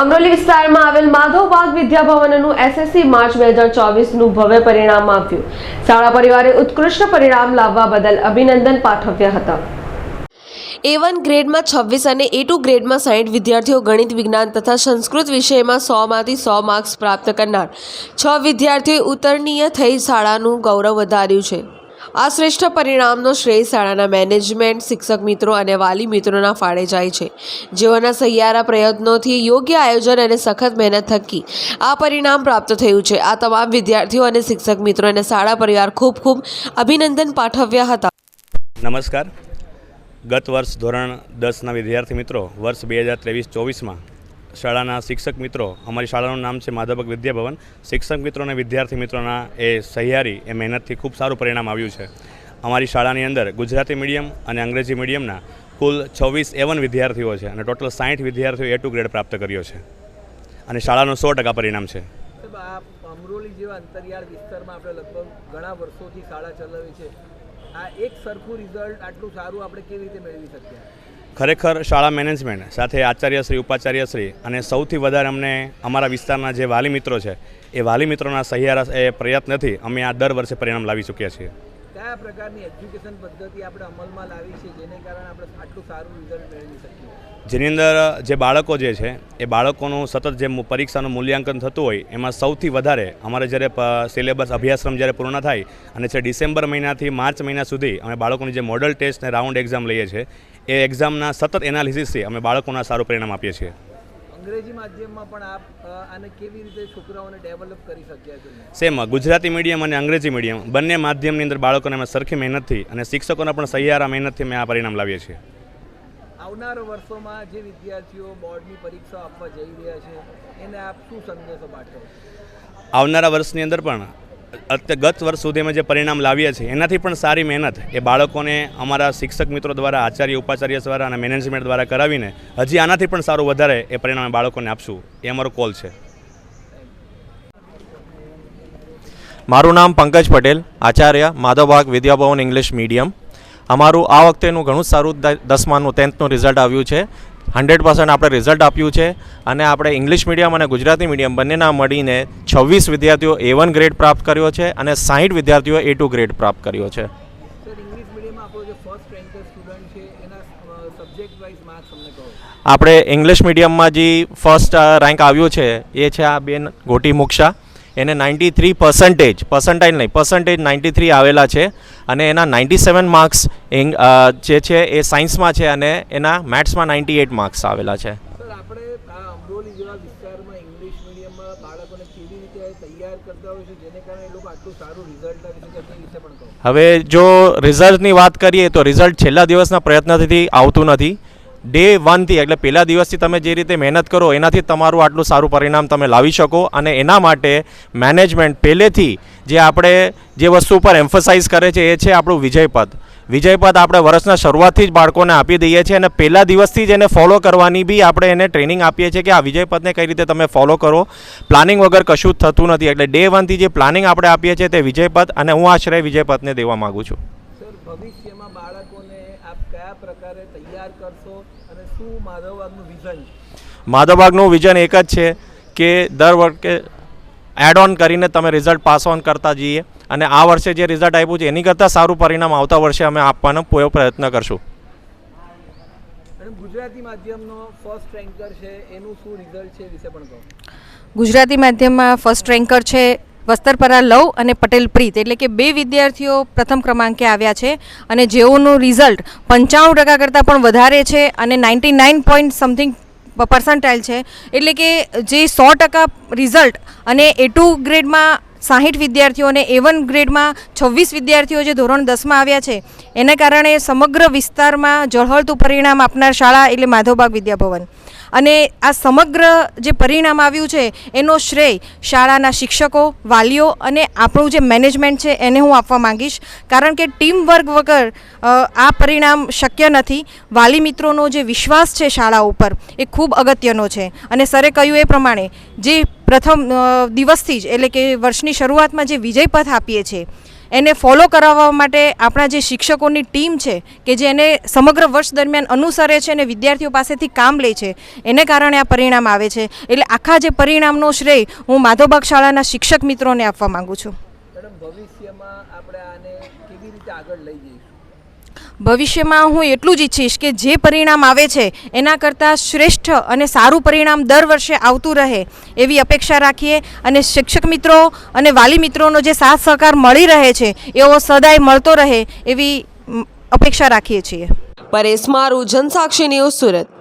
અમરોલી વિસ્તારમાં આવેલ Madhavbaug વિદ્યાભવનનું SSC March બે હજાર ચોવીસનું ભવ્ય પરિણામ આપ્યું શાળા પરિવારે ઉત્કૃષ્ટ પરિણામ લાવવા બદલ અભિનંદન પાઠવ્યા હતા. એ વન ગ્રેડમાં છવ્વીસ અને એ ટુ ગ્રેડમાં સાઠ વિદ્યાર્થીઓ ગણિત, વિજ્ઞાન તથા સંસ્કૃત વિષયમાં સોમાંથી સો માર્ક્સ પ્રાપ્ત કરનાર છ વિદ્યાર્થીઓએ ઉત્તરણીય થઈ શાળાનું ગૌરવ વધાર્યું છે. આ શ્રેષ્ઠ પરિણામનો શ્રેય શાળાના મેનેજમેન્ટ, શિક્ષક મિત્રો અને વાલી મિત્રોના ફાળે જાય છે. જેઓના સહિયારા પ્રયત્નોથી યોગ્ય આયોજન અને સખત મહેનત થકી આ પરિણામ પ્રાપ્ત થયું છે. આ તમામ વિદ્યાર્થીઓ અને શિક્ષક મિત્રો અને શાળા પરિવાર ખૂબ ખૂબ અભિનંદન પાઠવ્યા હતા. નમસ્કાર. ગત વર્ષ ધોરણ દસના વિદ્યાર્થી મિત્રો, વર્ષ બે હજાર ત્રેવીસ ચોવીસમાં શાળાના શિક્ષક મિત્રો, અમારી શાળાનું નામ છે માધવક વિદ્યાભવન. શિક્ષક મિત્રો અને વિદ્યાર્થી મિત્રોના એ સહિયારી, એ મહેનતથી ખૂબ સારું પરિણામ આવ્યું છે. અમારી શાળાની અંદર ગુજરાતી મીડિયમ અને અંગ્રેજી મીડિયમના કુલ છવ્વીસ એવન વિદ્યાર્થીઓ છે અને ટોટલ સાઠ વિદ્યાર્થીઓ એ ટુ ગ્રેડ પ્રાપ્ત કર્યો છે. અને શાળાનું સો ટકા પરિણામ છે. અમરોલી જેવા અંતરિયાળ વિસ્તારમાં આપણે લગભગ ઘણા વર્ષોથી શાળા ચલાવી છે. આ એક સરખું રિઝલ્ટ આટલું સારું આપણે કેવી રીતે મેળવી શકીએ? ખરેખર શાળા મેનેજમેન્ટ સાથે આચાર્યશ્રી ઉપાચાર્યશ્રી અને સૌથી વધારે અમને અમારા વિસ્તારના જે વાલી મિત્રો છે એ વાલી મિત્રોના સહિયારા એ પ્રયત્નથી અમે આ દર વર્ષે પરિણામ લાવી ચૂક્યા છીએ. કયા પ્રકારની એજ્યુકેશન પદ્ધતિ આપણે અમલમાં લાવી છે જેને કારણે આપણે આટલું સારું રિઝલ્ટ મેળવી શકીએ? જેની અંદર જે બાળકો જે છે એ બાળકોનું સતત જે પરીક્ષાનું મૂલ્યાંકન થતું હોય એમાં સૌથી વધારે અમારે જ્યારે સિલેબસ અભ્યાસક્રમ જ્યારે પૂર્ણ થાય અને છે ડિસેમ્બર મહિનાથી માર્ચ મહિના સુધી અમે બાળકોની જે મોડલ ટેસ્ટ અને રાઉન્ડ એક્ઝામ લઈએ છીએ એ એક્ઝામના સતત એનાલિસિસથી અમે બાળકોના સારું પરિણામ આપીએ છીએ. અંગ્રેજી માધ્યમમાં પણ આપ આને કેવી રીતે છોકરાઓને ડેવલપ કરી શક્યા છે? સેમ ગુજરાતી મીડિયમ અને અંગ્રેજી મીડિયમ બંને માધ્યમની અંદર બાળકોને અમે સરખી મહેનતથી અને શિક્ષકોના પણ સહિયારા મહેનતથી અમે આ પરિણામ લાવીએ છીએ. આવનાર વર્ષોમાં જે વિદ્યાર્થીઓ બોર્ડની પરીક્ષા આપવા જઈ રહ્યા છે એને આપ શું સંદેશો પાઠવો આવનારા વર્ષની અંદર પણ ગત વર્ષ સુધી અમે જે પરિણામ લાવીએ છીએ, એનાથી પણ સારી મહેનત એ બાળકોને અમારા શિક્ષક મિત્રો દ્વારા, આચાર્ય, ઉપાચાર્ય દ્વારા અને મેનેજમેન્ટ દ્વારા કરાવીને હજી આનાથી પણ સારું વધારે એ પરિણામ બાળકોને આપશું. એ અમારો કોલ છે. મારું નામ પંકજ પટેલ, આચાર્ય માધવબાગ વિદ્યાભવન, ઇંગ્લિશ મીડિયમ. અમારું આ વખતેનું ઘણું સારું દસમાનું ટેન્થનું રિઝલ્ટ આવ્યું છે. હંડ્રેડ પર્સન્ટ આપણે રિઝલ્ટ આપ્યું છે અને આપણે ઇંગ્લિશ મીડિયમ અને ગુજરાતી મીડિયમ બંનેના મળીને છવ્વીસ વિદ્યાર્થીઓ એ વન ગ્રેડ પ્રાપ્ત કર્યો છે અને સાહીઠ વિદ્યાર્થીઓ એ ટુ ગ્રેડ પ્રાપ્ત કર્યો છે. આપણે ઇંગ્લિશ મીડિયમમાં જે ફર્સ્ટ રેન્ક આવ્યું છે એ છે આ બેન ગોટી મુક્ષા. એને નાઇન્ટી થ્રી પર્સન્ટેજ પર્સન્ટાઇલ નહીં પર્સન્ટેજ નાઇન્ટી થ્રી આવેલા છે. અને એના નાઇન્ટી સેવન માર્ક્સ જે છે એ સાયન્સમાં છે અને એના મેથ્સમાં નાઇન્ટી એટ માર્ક્સ આવેલા છે. હવે જો રિઝલ્ટની વાત કરીએ તો રિઝલ્ટ છેલ્લા દિવસના પ્રયત્નથી આવતું નથી. ડે વનથી એટલે પહેલા દિવસથી તમે જે રીતે મહેનત કરો, એનાથી તમારું આટલું સારું પરિણામ તમે લાવી શકો અને એના માટે મેનેજમેન્ટ પહેલેથી જે આપણે જે વસ્તુ ઉપર એમ્ફસાઇઝ કરે છે, એ છે આપણું વિજયપદ વિજયપદ આપણે વર્ષના શરૂઆતથી જ બાળકોને આપી દઈએ છીએ અને પહેલા દિવસથી જ એને ફોલો કરવાની બી આપણે એને ટ્રેનિંગ આપીએ છીએ કે આ વિજયપદને કઈ રીતે તમે ફોલો કરો. પ્લાનિંગ વગર કશું જ થતું નથી, એટલે ડે વનથી જે પ્લાનિંગ આપણે આપીએ છીએ તે વિજયપદ અને હું આશ્રય વિજયપદને દેવા માગું છું. ભવિષ્યમાં બાળકોને આપ કયા પ્રકારે તૈયાર કરશો અને શું માધવબાગનું વિઝન? માધવબાગનું વિઝન એક જ છે કે દર વર્ષે એડ ઓન કરીને તમે રિઝલ્ટ પાસ ઓન કરતા જઈએ અને આ વર્ષે જે રિઝલ્ટ આપ્યું છે એની કરતાં સારું પરિણામ આવતા વર્ષે અમે આપવાનો પૂરો પ્રયત્ન કરશું. ગુજરાતી માધ્યમનો ફર્સ્ટ રેન્કર છે એનું શું રિઝલ્ટ છે વિશે પણ કહો. ગુજરાતી માધ્યમમાં ફર્સ્ટ રેન્કર છે વસ્તરપરા લવ અને પટેલ પ્રીત એટલે કે બે વિદ્યાર્થીઓ પ્રથમ ક્રમાંકે આવ્યા છે અને જેઓનું રિઝલ્ટ પંચાણું ટકા કરતાં પણ વધારે છે અને ninety nine point something percentile છે. એટલે કે જે સો ટકા રિઝલ્ટ અને એ ટુ ગ્રેડમાં સાહીઠ વિદ્યાર્થીઓ અને એ વન ગ્રેડમાં છવ્વીસ વિદ્યાર્થીઓ જે ધોરણ દસમાં આવ્યા છે, એના કારણે સમગ્ર વિસ્તારમાં ઝળહળતું પરિણામ આપનાર શાળા એટલે માધવબાગ વિદ્યાભવન. અને આ સમગ્ર જે પરિણામ આવ્યું છે, એનો શ્રેય શાળાના શિક્ષકો, વાલીઓ અને આપણું જે મેનેજમેન્ટ છે, એને હું આપવા માંગીશ. કારણ કે ટીમ વર્ક વગર આ પરિણામ શક્ય નથી. વાલી મિત્રોનો જે વિશ્વાસ છે શાળા ઉપર, એ ખૂબ અગત્યનો છે. અને સરે કહ્યું એ પ્રમાણે, જે પ્રથમ દિવસથી જ, એટલે કે વર્ષની શરૂઆતમાં જે વિજયપથ આપીએ છીએ એને ફોલો કરાવવા માટે આપણા જે શિક્ષકોની ટીમ છે, કે જે એને સમગ્ર વર્ષ દરમિયાન અનુસરે છે અને વિદ્યાર્થીઓ પાસેથી કામ લે છે, એને કારણે આ પરિણામ આવે છે. એટલે આખા જે પરિણામનો શ્રેય હું માધવબાગ શાળાના શિક્ષક મિત્રોને આપવા માંગુ છું. ભવિષ્યમાં આપણે આને કેવી રીતે આગળ લઈ જઈશું? ભવિષ્યમાં હું એટલું જ ઈચ્છીશ કે જે પરિણામ આવે છે, એના કરતાં શ્રેષ્ઠ અને સારું પરિણામ દર વર્ષે આવતું રહે એવી અપેક્ષા રાખીએ. અને શિક્ષક મિત્રો અને વાલી મિત્રોનો જે સાથ સહકાર મળી રહે છે, એવો સદાય મળતો રહે એવી અપેક્ષા રાખીએ છીએ. પરેશ મારું જનસાક્ષી ન્યૂઝ સુરત.